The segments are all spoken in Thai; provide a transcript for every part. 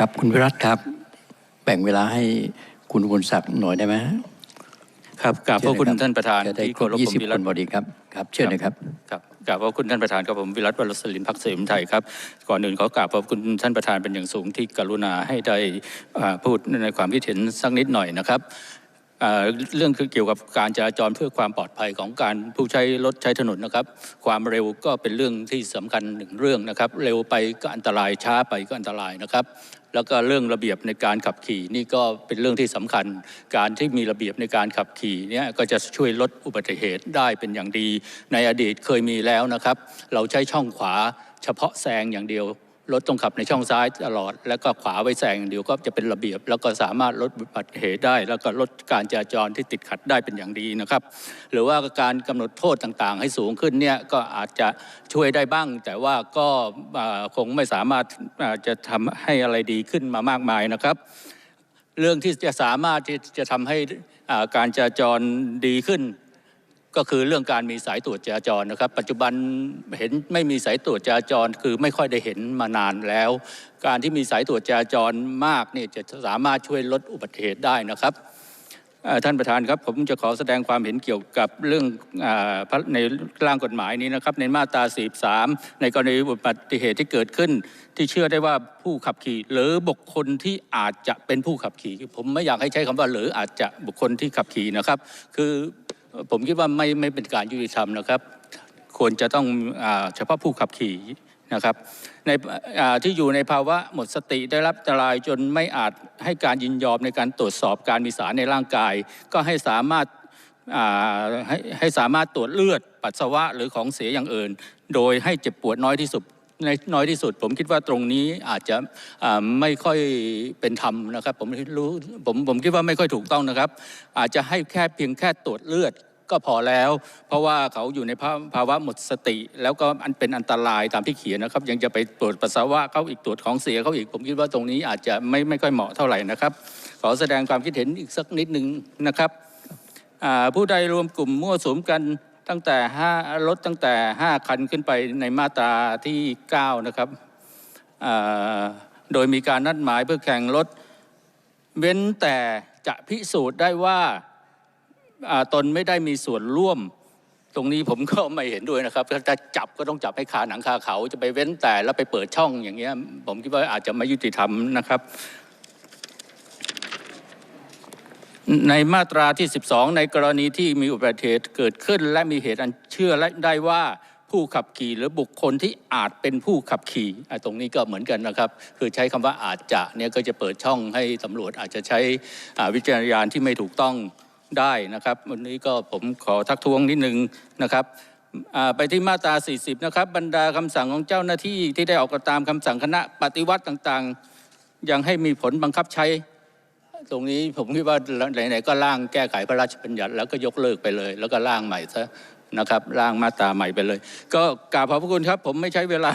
ครับคุณวิรัตครับ แบ่งเวลาให้คุณบุญศักดิ์หน่อยได้ไหมครับกราบขอบคุณเชิญเลยครับท่านประธานจะได้ที่คเครบารพยี่ผมสิบวิครัตนพอดีครับครับเชิญเลยครับครับกราบขอบคุณท่านประธานครับผมวิรัตวรสลินพักดิ์เสมไทยครับก่อนอื่นขอกราบขอบคุณท่านประธานเป็นอย่างสูงที่กรุณาให้ได้อ่าพูดในความคิดเห็นสักนิดหน่อยนะครับอ่า เรื่องคือเกี่ยวกับการจราจรเพื่อความปลอดภัยของการผู้ใช้รถใช้ถนนนะครับ ความเร็วก็เป็นเรื่องที่สำคัญหนึ่งเรื่องนะครับ เร็วไปก็อันตรายช้าไปก็อันตรายนะครับ แล้วก็เรื่องระเบียบในการขับขี่นี่ก็เป็นเรื่องที่สำคัญ การที่มีระเบียบในการขับขี่เนี่ยก็จะช่วยลดอุบัติเหตุได้เป็นอย่างดี ในอดีตเคยมีแล้วนะครับ เราใช้ช่องขวาเฉพาะแซงอย่างเดียว รถต้องขับในช่องซ้ายตลอด แล้วก็ขวาไว้แซงเดียวก็จะเป็นระเบียบ แล้วก็สามารถลดอุบัติเหตุได้ แล้วก็ลดการจราจรที่ติดขัดได้เป็นอย่างดีนะครับ หรือว่าการกำหนดโทษต่างๆ ให้สูงขึ้นเนี่ยก็อาจจะช่วยได้บ้าง แต่ว่าก็คงไม่สามารถจะทำให้อะไรดีขึ้นมามากมายนะครับ เรื่องที่จะสามารถที่จะทำให้การจราจรดีขึ้น ก็คือเรื่องการมีสายตรวจจราจรนะครับ ปัจจุบันเห็นไม่มีสายตรวจจราจร คือไม่ค่อยได้เห็นมานานแล้ว การที่มีสายตรวจจราจรมากเนี่ยจะสามารถช่วยลดอุบัติเหตุได้นะครับท่านประธานครับผมจะขอแสดงความเห็นเกี่ยวกับเรื่องอในร่างกฎหมายนี้นะครับ ในมาตรา 43 ในกรณีอุบัติเหตุที่เกิดขึ้น ที่เชื่อได้ว่าผู้ขับขี่ หรือบุคคลที่อาจจะเป็นผู้ขับขี่ ผมไม่อยากให้ใช้คำว่าหรืออาจจะบุคคลที่ขับขี่นะครับ คือ ผมคิดว่าไม่ไม่เป็นการยุติธรรมนะครับ ควรจะต้องอเฉพาะผู้ขับขี่นะครับในที่อยู่ในภาวะหมดสติได้รับอันตรายจนไม่อาจให้การยินยอมในการตรวจสอบการมีสารในร่างกาย ก็ให้สามารถาให้ให้สามารถตรวจเลือดปัสสาวะหรือของเสียอย่างอื่น โดยให้เจ็บปวดน้อยที่สุด นน้อยที่สุด ผมคิดว่าตรงนี้อาจจะไม่ค่อยเป็นธรรมนะครับ ผมรู้ผมผมคิดว่าไม่ค่อยถูกต้องนะครับ อาจจะให้แค่เพียงแค่ตรวจเลือดก็พอแล้ว เพราะว่าเขาอยู่ในภาวะหมดสติ แล้วก็อันเป็นอันตรายตามที่เขียนนะครับ ยังจะไปตรวจปัสสาวะเขาอีกตรวจของเสียเขาอีก ผมคิดว่าตรงนี้อาจจะไม่ไม่ค่อยเหมาะเท่าไหร่นะครับ ขอแสดงความคิดเห็นอีกสักนิดหนึ่งนะครับผู้ใดรวมกลุ่มมั่วสุมกัน ตั้งแต่ห้ารถตั้งแต่ 5 คันขึ้นไปในมาตราที่ 9 นะครับ โดยมีการนัดหมายเพื่อแข่งรถ เว้นแต่จะพิสูจน์ได้ว่าตนไม่ได้มีส่วนร่วม ตรงนี้ผมก็ไม่เห็นด้วยนะครับถ้าจะจับก็ต้องจับให้คาหนังคาเขา จะไปเว้นแต่แล้วไปเปิดช่องอย่างเงี้ยผมคิดว่าอาจจะไม่ยุติธรรมนะครับ ในมาตราที่ 12 ในกรณีที่มีอุบัติเหตุเกิดขึ้น และมีเหตุอันเชื่อและได้ว่าผู้ขับขี่หรือบุคคลที่อาจเป็นผู้ขับขี่ตรงนี้ก็เหมือนกันนะครับ คือใช้คำว่าอาจจะเนี่ยก็จะเปิดช่องให้ตำรวจอาจจะใช้วิจารณญาณที่ไม่ถูกต้องได้นะครับ วันนี้ก็ผมขอทักท้วงนิดนึงนะครับไปที่มาตรา 40 นะครับ บรรดาคำสั่งของเจ้าหน้าที่ที่ได้ออกตามคำสั่งคณะปฏิวัติต่างๆ ยังให้มีผลบังคับใช้ ตรงนี้ผมคิดว่าไหนๆก็ร่างแก้ไขพระราชบัญญัติแล้วก็ยกเลิกไปเลย แล้วก็ร่างใหม่ซะนะครับร่างมาตราใหม่ไปเลย ก็กราบขอบพระคุณครับ ผมไม่ใช้เวลา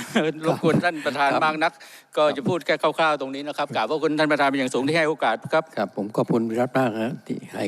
รบกวนท่านประธานครับมากนัก ก็จะพูดแค่คร่าวๆตรงนี้นะครับกราบขอบคุณท่านประธานเป็นอย่างสูงที่ให้โอกาสครับครับผมขอบคุณวิรัตมากนะที่ให้